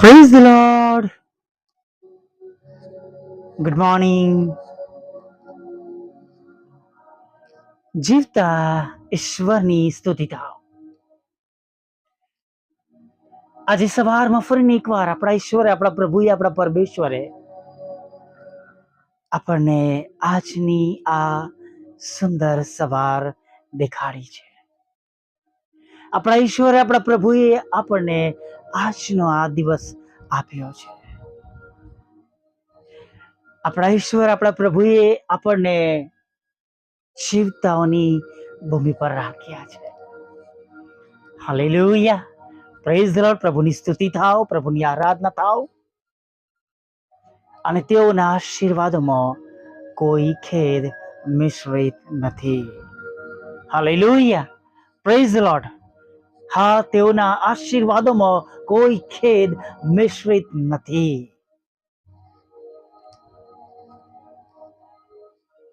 Praise the Lord. Good morning. જીવતા ઈશ્વરની સ્તુતિ થાવ આજે સવારમાં ફરીને એકવાર આપણા ઈશ્વરે, આપણા પ્રભુએ, આપણા પરમેશ્વરે આપણને આજની આ સુંદર સવાર દેખાડી છે આપણા ઈશ્વરે, આપણા પ્રભુએ આપણને આજનો આ દિવસ આપ્યો છે. આપણા ઈશ્વર, આપણા પ્રભુએ આપણને જીવતાઓની ભૂમિ પર રાખ્યા છે. હાલેલુયા. પ્રેઝ લોર્ડ પ્રભુની સ્તુતિ થાવ, પ્રભુની આરાધના થાવ. અને તેઓના આશીર્વાદોમાં કોઈ ખેદ મિશ્રિત નથી. હાલેલુયા. પ્રેઝ લોર્ડ હા, તેઓના આશીર્વાદોમાં કોઈ ખેદ મિશ્રિત નથી.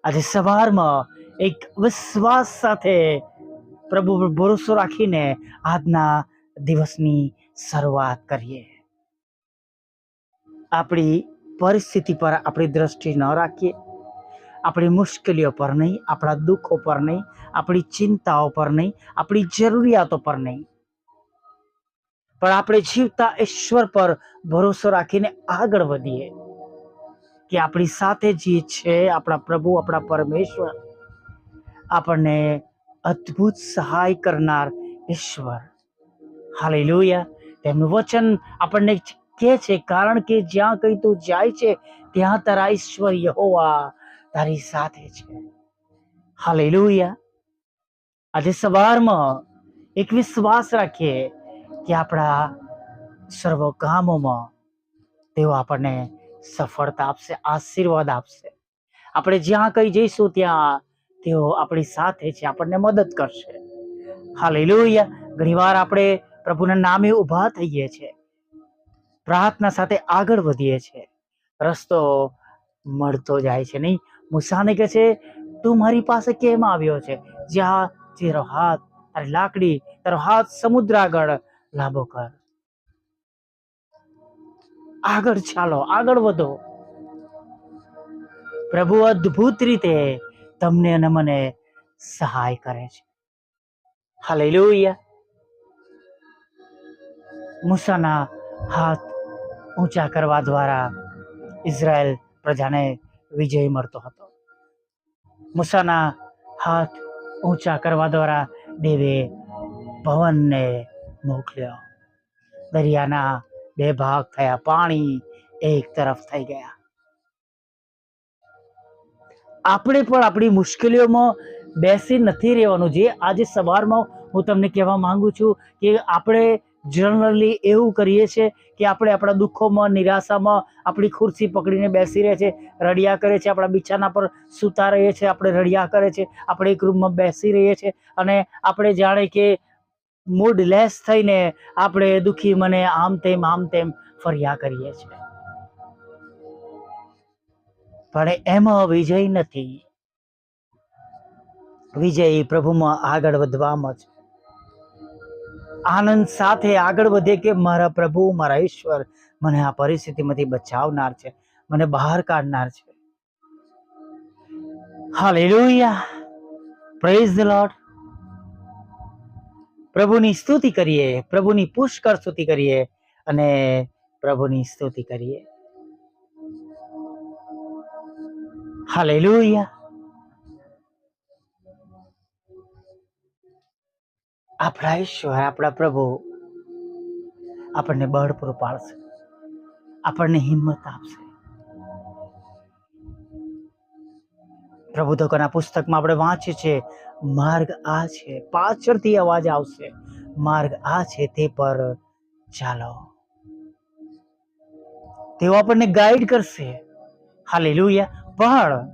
આજે સવારમાં એક વિશ્વાસ સાથે પ્રભુ પર ભરોસો રાખીને આજના દિવસની શરૂઆત કરીએ. આપણી પરિસ્થિતિ પર આપણી દ્રષ્ટિ ન રાખીએ. આપણી મુશ્કેલીઓ પર નહીં, આપણા દુઃખો પર નહીં, આપણી ચિંતાઓ પર નહીં, આપણી જરૂરિયાતો પર નહીં. પણ આપણે જીવતા ઈશ્વર પર ભરોસો રાખીને આગળ વધીએ. કે આપણી સાથે જે છે, આપણા પ્રભુ, આપણા પરમેશ્વર, આપણને અદ્ભુત સહાય કરનાર ઈશ્વર. હાલેલુયા. તેમનું વચન આપણને કહે છે, કારણ કે જ્યાં કઈ તું જાય છે, ત્યાં તારા ઈશ્વર યહોવા તારી સાથે છે. હાલેલુયા. આજે સવારમાં એક વિશ્વાસ રાખીએ કે આપણા સર્વ કામોમાં તેઓ આપણને સફળતા આપશે, આશીર્વાદ આપશે. આપણે જ્યાં કઈ જઈશું ત્યાં તેઓ આપણી સાથે છે, આપણને મદદ કરશે. હાલેલુયા. ઘણીવાર આપણે પ્રભુના નામે ઊભા થઈએ છીએ. પ્રાર્થના સાથે આગળ વધીએ છીએ. રસ્તો મળતો જાય છે નહીં? મુસાને કહે છે, તું મારી પાસે કેમ આવ્યો છે? જ્યાં તારો હાથ તારી લાકડી, તારો હાથ સમુદ્ર આગળ લાંબો કર. આગળ ચાલો, આગળ વધો. પ્રભુ અદ્ભુત રીતે તમને અને મને સહાય કરે છે. હાલેલુયા. મૂસાના હાથ ઊંચા કરવા દ્વારા ઇઝરાયલ પ્રજાને વિજય મળતો હતો. મૂસાના હાથ ઊંચા કરવા દ્વારા દેવે ભવનને મોકલ્યો. દરિયાના બે ભાગ થયા, પાણી એક તરફ થઈ ગયા. આપણે પણ આપણી મુશ્કેલીઓમાં બેસી નથી રહેવાનું. જે આજે સવારમાં હું તમને કહેવા માંગુ છું કે આપણે જનરલી એવું કરીએ છીએ કે આપણે આપણા દુઃખોમાં, નિરાશામાં આપણી ખુરશી પકડીને બેસી રહે છે, રડિયા કરે છે, આપણા બિછાના પર સૂતા રહીએ છીએ આપણે રડિયા કરે છે, આપણે એક રૂમમાં બેસી રહીએ છીએ અને આપણે જાણે કે મૂડ લેસ થઈને આપણે દુઃખી મને આમ તેમ આમ તેમ ફર્યા કરીએ છીએ. પણ એમાં વિજય નથી. વિજય પ્રભુમાં આગળ વધવામાં છે આનંદ સાથે આગળ વધે કે મારા પ્રભુ, મારા ઈશ્વર, મને આ પરિસ્થિતિમાંથી બચાવનાર છે, મને બહાર કાઢનાર છે. હાલેલુયા પ્રેઝ ધ લોર્ડ પ્રભુની સ્તુતિ કરીએ, પ્રભુની પુષ્કળ સ્તુતિ કરીએ અને પ્રભુની સ્તુતિ કરીએ. હાલેલુયા આપણા ઈશ્વર, આપણા પ્રભુ આપણને બળ પૂરું પાડશે. આપણને હિંમત આપશે. પ્રબોધકોના પુસ્તકમાં આપણે વાંચીએ છીએ, માર્ગ આ છે, પાછળથી અવાજ આવશે. માર્ગ આ છે, તે પર ચાલો. તેઓ આપણને ગાઈડ કરશે. હાલે પણ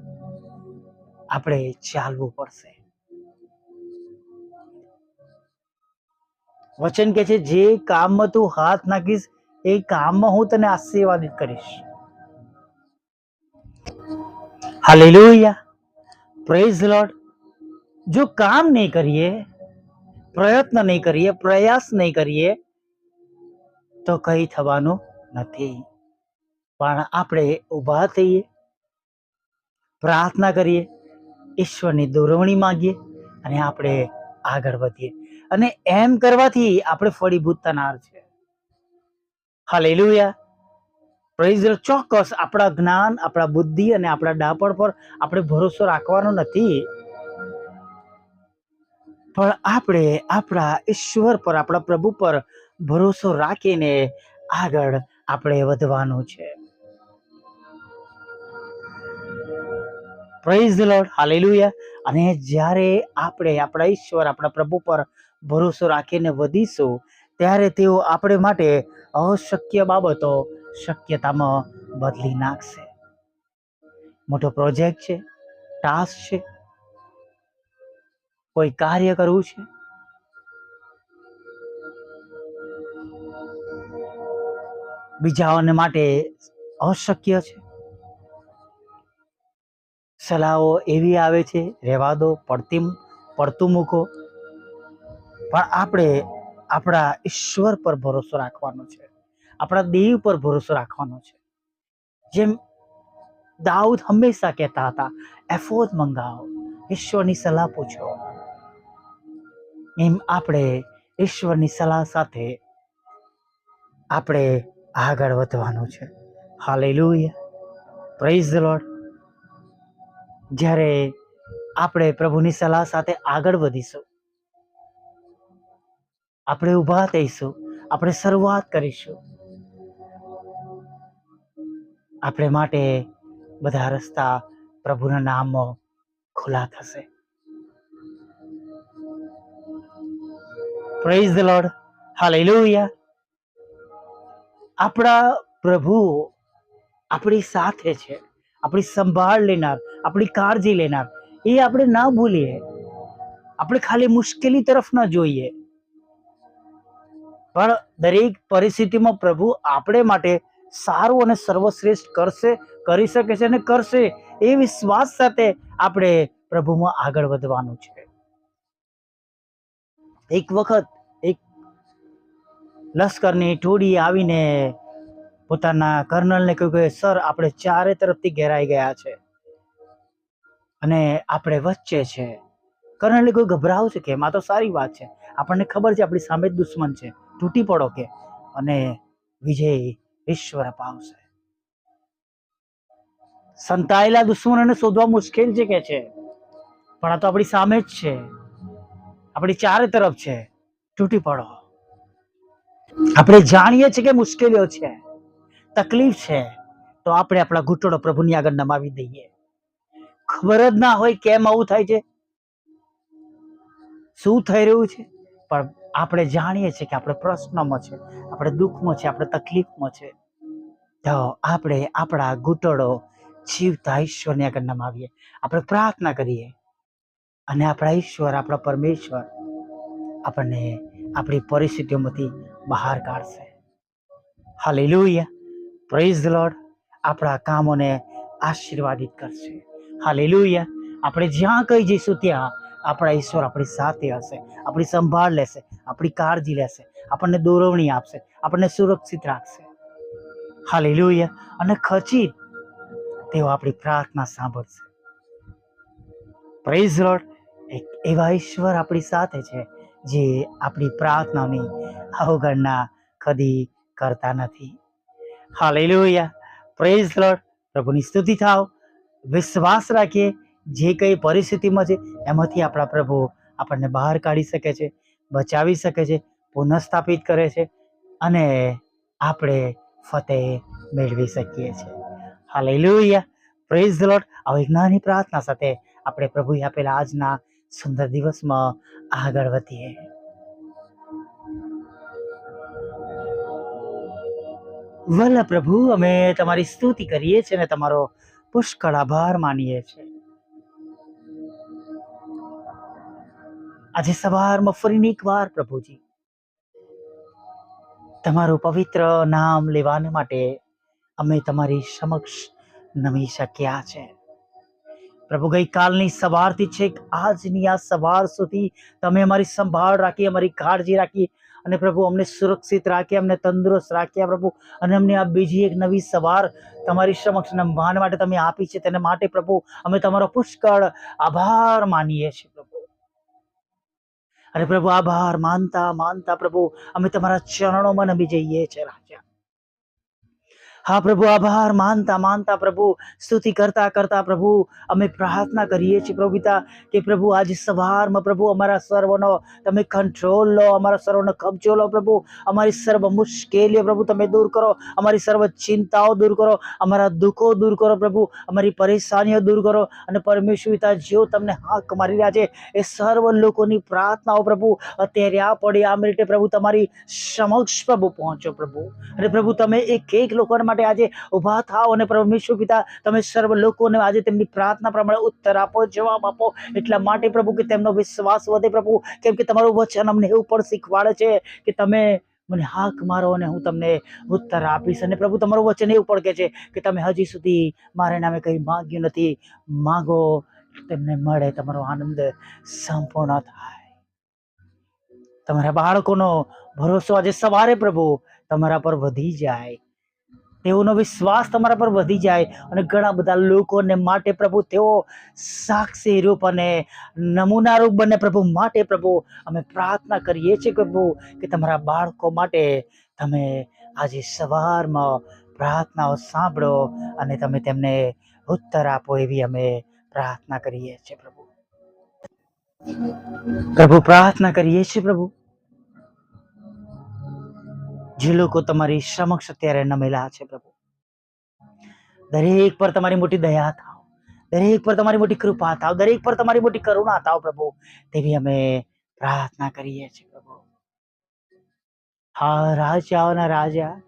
આપણે ચાલવું પડશે. વચન કે છે, જે કામમાં તું હાથ નાખીશ, એ કામમાં હું તને આશીર્વાદિત કરીશ. હાલેલુયા પ્રેઝ લોર્ડ જો કામ નહીં કરીએ, પ્રયત્ન નહીં કરીએ, પ્રયાસ નહીં કરીએ, તો કઈ થવાનું નથી. પણ આપણે ઊભા થઈએ, પ્રાર્થના કરીએ, ઈશ્વરની દોરવણી માગીએ અને આપણે આગળ વધીએ. અને એમ કરવાથી આપણે ફળીભૂત થનાર છે હાલેલુયા પ્રેઝ ચોક્કસ આપણા જ્ઞાન, આપણા બુદ્ધિ અને આપણા ડાપણ પર આપણે ભરોસો રાખવાનો નથી. પણ આપણે આપણા ઈશ્વર પર, આપણા પ્રભુ પર ભરોસો રાખીને આગળ આપણે વધવાનું છે. પ્રેઝ લોર્ડ હાલેલુયા અને જ્યારે આપણે આપણા ઈશ્વર, આપણા પ્રભુ પર ભરોસો રાખીને વધીશું, ત્યારે તેઓ આપણે માટે અશક્ય બાબતો શક્યતામાં બદલી નાખશે. મોટો પ્રોજેક્ટ છે, ટાસ્ક છે, કોઈ કાર્ય કરવું છે? બીજાઓને માટે અશક્ય છે? સલાહો એવી આવે છે, રહેવા દો, પડતી પડતું મૂકો. પણ આપણે આપણા ઈશ્વર પર ભરોસો રાખવાનો છે. આપણા દેવ પર ભરોસો રાખવાનો છે. જેમ દાઉદ હંમેશા કહેતા હતા એફોજ મંગાવો ઈશ્વરની સલાહ પૂછો. એમ આપણે ઈશ્વરની સલાહ સાથે આપણે આગળ વધવાનું છે. હાલેલુયા. પ્રેઝ ધ લોર્ડ જ્યારે આપણે પ્રભુની સલાહ સાથે આગળ વધીશું આપણે ઊભા થઈશું. આપણે શરૂઆત કરીશું. આપણે માટે બધા રસ્તા પ્રભુના નામમાં ખુલ્લા થશે. પ્રેઝ ધ લોર્ડ હાલેલુયા આપણા પ્રભુ આપણી સાથે છે. આપણી સંભાળ લેનાર, આપણી કાળજી લેનાર. એ આપણે ના ભૂલીએ. આપણે ખાલી મુશ્કેલી તરફ ન જોઈએ. પણ દરેક પરિસ્થિતિમાં પ્રભુ આપણે માટે સારું અને સર્વશ્રેષ્ઠ કરશે, કરી શકે છે અને કરશે એ વિશ્વાસ સાથે આપણે પ્રભુમાં આગળ વધવાનું છે. એક વખત એક લશ્કરની ટોળી આવીને પોતાના કર્નલને કહ્યું કે, સર, આપણે ચારે તરફથી ઘેરાઈ ગયા છે અને આપણે વચ્ચે છે. કર્નલે કોઈ ગભરાવું છે કે, એમાં તો સારી વાત છે. આપણને ખબર છે, આપણી સામે દુશ્મન છે. તૂટી પડો કે? અને વિજય ઈશ્વર અપાવશે સંતાયેલા દુશ્મનોને શોધવા મુશ્કેલ છે કે છે? પણ આ તો આપણી સામે જ છે. આપણી ચારે તરફ છે. તૂટી પડો. આપણે જાણીએ છીએ કે મુશ્કેલીઓ છે. તકલીફ છે. તો આપણે આપણા ઘૂંટણો પ્રભુની આગળ નમાવી દઈએ. ખબર જ ના હોય કેમ આવું થાય છે. શું થઈ રહ્યું છે? પણ આપણે જાણીએ છીએ કે આપણે પ્રશ્નમાં છે, આપણે દુઃખમાં છે, આપણે તકલીફમાં છે. તો આપણે આપણા ઘૂંટડો જીવતા ઈશ્વરની આગળ નમાવીએ. આપણે પ્રાર્થના કરીએ. અને આપણા ઈશ્વર, આપણા પરમેશ્વર આપણને આપણી પરિસ્થિતિઓમાંથી બહાર કાઢશે. હાલેલુયા પ્રેઝ લોડ આપણા કામોને આશીર્વાદિત કરશે. હાલેલુયા આપણે જ્યાં કઈ જઈશું ત્યાં આપણા ઈશ્વર આપણી સાથે હશે, આપણી સંભાળ લેશે. આપણી કાળજી લેશે, આપણને દોરવણી આપશે, આપણને સુરક્ષિત રાખશે. હાલેલુયા. અને ખચી તેઓ આપણી પ્રાર્થના સાંભળશે. પ્રેઝ લોર્ડ એક એવા ઈશ્વર આપણી સાથે છે, જે આપણી પ્રાર્થનાની અવગણના કદી કરતા નથી. હાલેલુયા. પ્રેઝ લોર્ડ પ્રભુની સ્તુતિ થાવ. વિશ્વાસ રાખીએ. જે કઈ પરિસ્થિતિમાં છે, એમાંથી આપણા પ્રભુ આપણને બહાર કાઢી શકે છે. બચાવી શકે છે, પુનઃસ્થાપિત કરે છે અને આપણે ફતેહ મેળવી શકીએ છીએ. હાલેલુયા. પ્રેઝ ધ લોટ આવી જ્ઞાની પ્રાર્થના સાથે આપણે પ્રભુએ આપેલા આજના સુંદર દિવસમાં આગળ વધીએ. વલ્લા પ્રભુ, અમે તમારી સ્તુતિ કરીએ છીએ અને તમારો પુષ્કળ આભાર માનીએ છીએ. આજે સવારમાં ફરીને એકવાર પ્રભુજી, તમારું પવિત્ર નામ લેવાને માટે અમે તમારી સમક્ષ નમી શક્યા છે. પ્રભુ, ગઈકાલની સવારથી છેક આજની આ સવાર સુધી તમે અમારી સંભાળ રાખી, અમારી કાળજી રાખી અને પ્રભુ, અમને સુરક્ષિત રાખી, અમને તંદુરસ્ત રાખ્યા પ્રભુ અને અમને આ બીજી એક નવી સવાર તમારી સમક્ષ નમવાને માટે તમે આપી છે. તેને માટે પ્રભુ, અમે તમારો પુષ્કળ આભાર માનીએ છીએ પ્રભુ. અને પ્રભુ આભાર. માનતા માનતા પ્રભુ. અમે તમારા ચરણોમાં નમી જઈએ છીએ રાજા. હા પ્રભુ, આભાર. માનતા માનતા પ્રભુ. સ્તુતિ કરતા કરતા પ્રભુ, અમે પ્રાર્થના કરીએ છીએ પ્રભુ પિતા કે પ્રભુ, આજે સવારમાં પ્રભુ, અમારા સર્વનો તમે કંટ્રોલ લો, અમારા સર્વનો કબજો લો પ્રભુ. અમારી સર્વ મુશ્કેલીઓ પ્રભુ, તમે દૂર કરો. અમારી સર્વ ચિંતાઓ દૂર કરો. અમારા દુઃખો દૂર કરો પ્રભુ. અમારી પરેશાનીઓ દૂર કરો. અને પરમેશ્વર પિતા, જેઓ તમને હાક મારી રહ્યા છે, એ સર્વ લોકોની પ્રાર્થનાઓ પ્રભુ, અત્યારે આ પડી આ મિનિટે પ્રભુ, તમારી સમક્ષ પ્રભુ પહોંચો પ્રભુ. અને પ્રભુ, તમે એક એક લોકોના માટે આજે ઊભા થાઓ અને પરમેશ્વર પિતા, તમે સર્વ લોકોને આજે તેમની પ્રાર્થના પ્રમાણે ઉત્તર આપો, જવાબ આપો. એટલા માટે પ્રભુ કે તેમનો વિશ્વાસ વધે પ્રભુ. કેમ કે તમારું વચન અમને એવું પણ શીખવાડે છે કે તમે મને હાક મારો અને હું તમને ઉત્તર આપીશ. અને પ્રભુ, તમારું વચન એવું પણ કહે છે કે તમે હજી સુધી મારે નામે કંઈ માગ્યું નથી. માગો, તેમને મળે તમારો આનંદ સંપૂર્ણ થાય. તમારા બાળકોનો ભરોસો આજે સવારે પ્રભુ તમારા પર વધી જાય. તેઓનો વિશ્વાસ તમારા પર વધી જાય અને ઘણા બધા લોકોને માટે પ્રભુ તેઓ સાક્ષી રૂપ અને નમૂના રૂપ બને પ્રભુ માટે પ્રભુ. અમે પ્રાર્થના કરીએ છીએ પ્રભુ કે તમારા બાળકો માટે તમે આજે સવારમાં પ્રાર્થનાઓ સાંભળો અને તમે તેમને ઉત્તર આપો એવી અમે પ્રાર્થના કરીએ છીએ પ્રભુ. પ્રભુ પ્રાર્થના કરીએ છીએ પ્રભુ. જે લોકો તમારી સમક્ષ અત્યારે નમેલા છે પ્રભુ. દરેક પર તમારી મોટી દયા થાવ. દરેક પર તમારી મોટી કૃપા થાવ. દરેક પર તમારી મોટી કરુણા થાવ પ્રભુ. તેવી અમે પ્રાર્થના કરીએ છીએ પ્રભુ. હા રાજાઓના રાજા.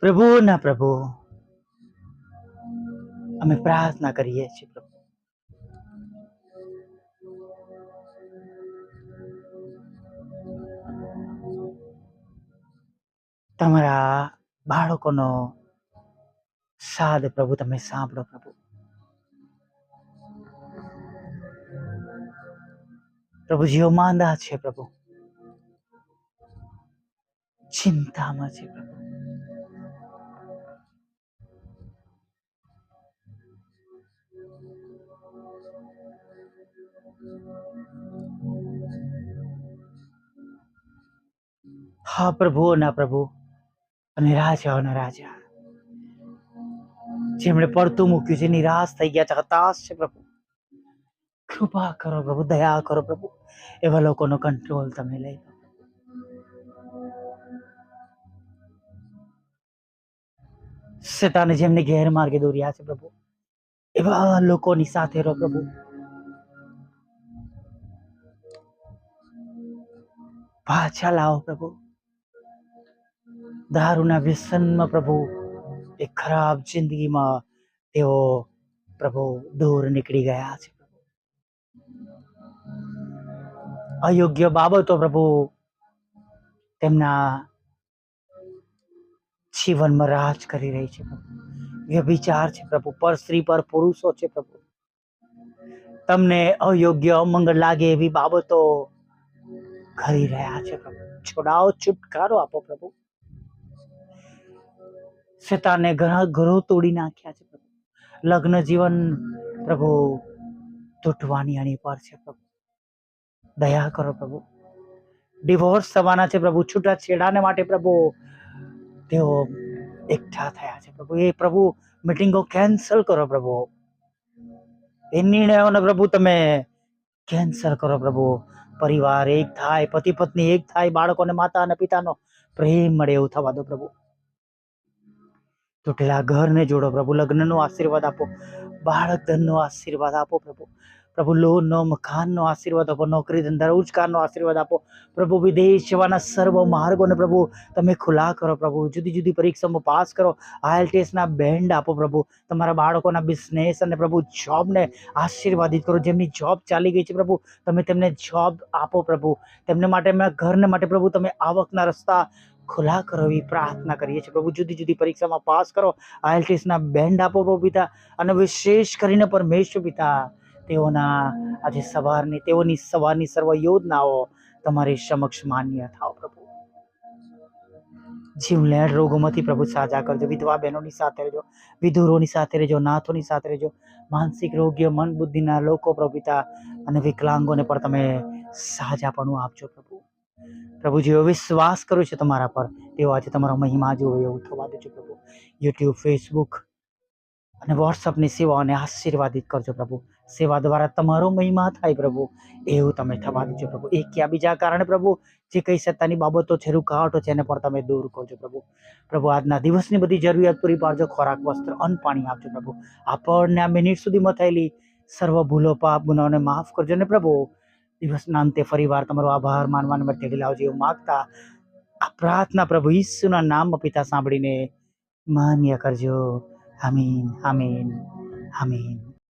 પ્રભુના પ્રભુ. અમે પ્રાર્થના કરીએ છીએ પ્રભુ. તમારા બાળકોનો સાદ પ્રભુ, તમે સાંભળો પ્રભુ. પ્રભુ, જેઓ માંદા છે પ્રભુ. ચિંતામાં છે પ્રભુ. હા પ્રભુ, ના પ્રભુ. અને રાજાઓના રાજા જેમણે પડતું મૂક્યું છે નિરાશ થઈ ગયા છે હતાશ છે પ્રભુ કૃપા કરો પ્રભુ દયા કરો પ્રભુ એવા લોકોનો કંટ્રોલ તમે લઈ લો શેતાને જેમને ગેરમાર્ગે દોર્યા છે પ્રભુ એવા લોકોની સાથે રહો પ્રભુ પાછા લાવો પ્રભુ દારૂના વ્યસનમાં પ્રભુ એ ખરાબ જિંદગીમાં તેઓ પ્રભુ દૂર નીકળી ગયા છે. અયોગ્ય બાબતો પ્રભુ તેમના જીવનમાં રાજ કરી રહી છે વ્યભિચાર છે પ્રભુ. પર સ્ત્રી, પર પુરુષો છે પ્રભુ. તમને અયોગ્ય અમંગળ લાગે એવી બાબતો કરી રહ્યા છે પ્રભુ. છોડાવો, છુટકારો આપો પ્રભુ. શેતાને ઘરો તોડી નાખ્યા છે પ્રભુ. લગ્ન જીવન પ્રભુ તૂટવાની અણી પર છે પ્રભુ. દયા કરો પ્રભુ. ડિવોર્સ થવાના છે પ્રભુ. છૂટાછેડાને માટે પ્રભુ તેઓ એકઠા થયા છે પ્રભુ. એ પ્રભુ મિટિંગો કેન્સલ કરો પ્રભુ. એ નિર્ણયોને પ્રભુ તમે કેન્સલ કરો પ્રભુ. પરિવાર એક થાય પતિ પત્ની એક થાય, બાળકોને માતા અને પિતાનો પ્રેમ મળે એવું થવા દો પ્રભુ. તૂટેલા ઘરને જોડો પ્રભુ, લગ્નનો આશીર્વાદ આપો બાળક ધનનો આશીર્વાદ આપો પ્રભુ. પ્રભુ, લોનનો, મકાનનો આશીર્વાદ આપો, નોકરી ધંધા, રોજગારનો આશીર્વાદ આપો. પ્રભુ, વિદેશ જવાના સર્વ માર્ગોને પ્રભુ, તમે ખુલ્લા કરો પ્રભુ. જુદી જુદી પરીક્ષામાં પાસ કરો આઈએલટીએસના બેન્ડ આપો પ્રભુ. તમારા બાળકોના બિઝનેસ અને પ્રભુ જોબને આશીર્વાદિત કરો. જેમની જોબ ચાલી ગઈ છે પ્રભુ, તમે તેમને જોબ આપો પ્રભુ. તેમને માટે, ઘરને માટે પ્રભુ, તમે આવકના રસ્તા ખુલ્લા કરો એવી પ્રાર્થના કરીએ છીએ. પ્રભુ, જુદી જુદી પરીક્ષામાં પાસ કરો, આઈએલટીએસના બેન્ડ આપો પ્રભુ પિતા, અને વિશેષ કરીને પરમેશ્વર પિતા, તેઓના આજે સવારની, તેઓની સવારની સર્વ યોજનાઓ તમારી સમક્ષ માન્ય થાવ પ્રભુ. જીવલેણ રોગોમાંથી પ્રભુ સાજા કરજો. વિધવા બહેનોની સાથે રહેજો. વિધુરોની સાથે રહેજો. નાથોની સાથે રહેજો. માનસિક, રોગ્ય, મન બુદ્ધિના લોકો પ્રભુ અને વિકલાંગોને પણ તમે સાજાપણું આપજો પ્રભુ. પ્રભુ એવો વિશ્વાસ કર્યો છે તમારા પર. તેવો આજે તમારો મહિમા જોવે એવું થવા દેજો પ્રભુ. યુટ્યુબ ફેસબુક અને વોટ્સઅપની સેવાઓને આશીર્વાદિત કરજો પ્રભુ. સેવા દ્વારા તમારો મહિમા થાય પ્રભુ. એવું તમે થવા દેજો પ્રભુ. એક યા બીજા કારણે પ્રભુ, જે કઈ સત્તાની બાબતો છે, રૂકાવટો છે, એને પણ તમે દૂર કરજો પ્રભુ. પ્રભુ, આજના દિવસની બધી જરૂરિયાત પૂરી પાડજો. ખોરાક, વસ્ત્ર, અન્ન, પાણી આપજો પ્રભુ. આપણને આ મિનિટ સુધીમાં થયેલી સર્વ ભૂલો, પાપ, ગુનાઓને માફ કરજો ને પ્રભુ. દિવસના અંતે ફરીવાર તમારો આભાર માનવાને માટે લાવજો એવું માગતા આ પ્રાર્થના પ્રભુ ઈસુના નામમાં પિતા સાંભળીને માન્ય કરજો. આમીન આમીન આમીન.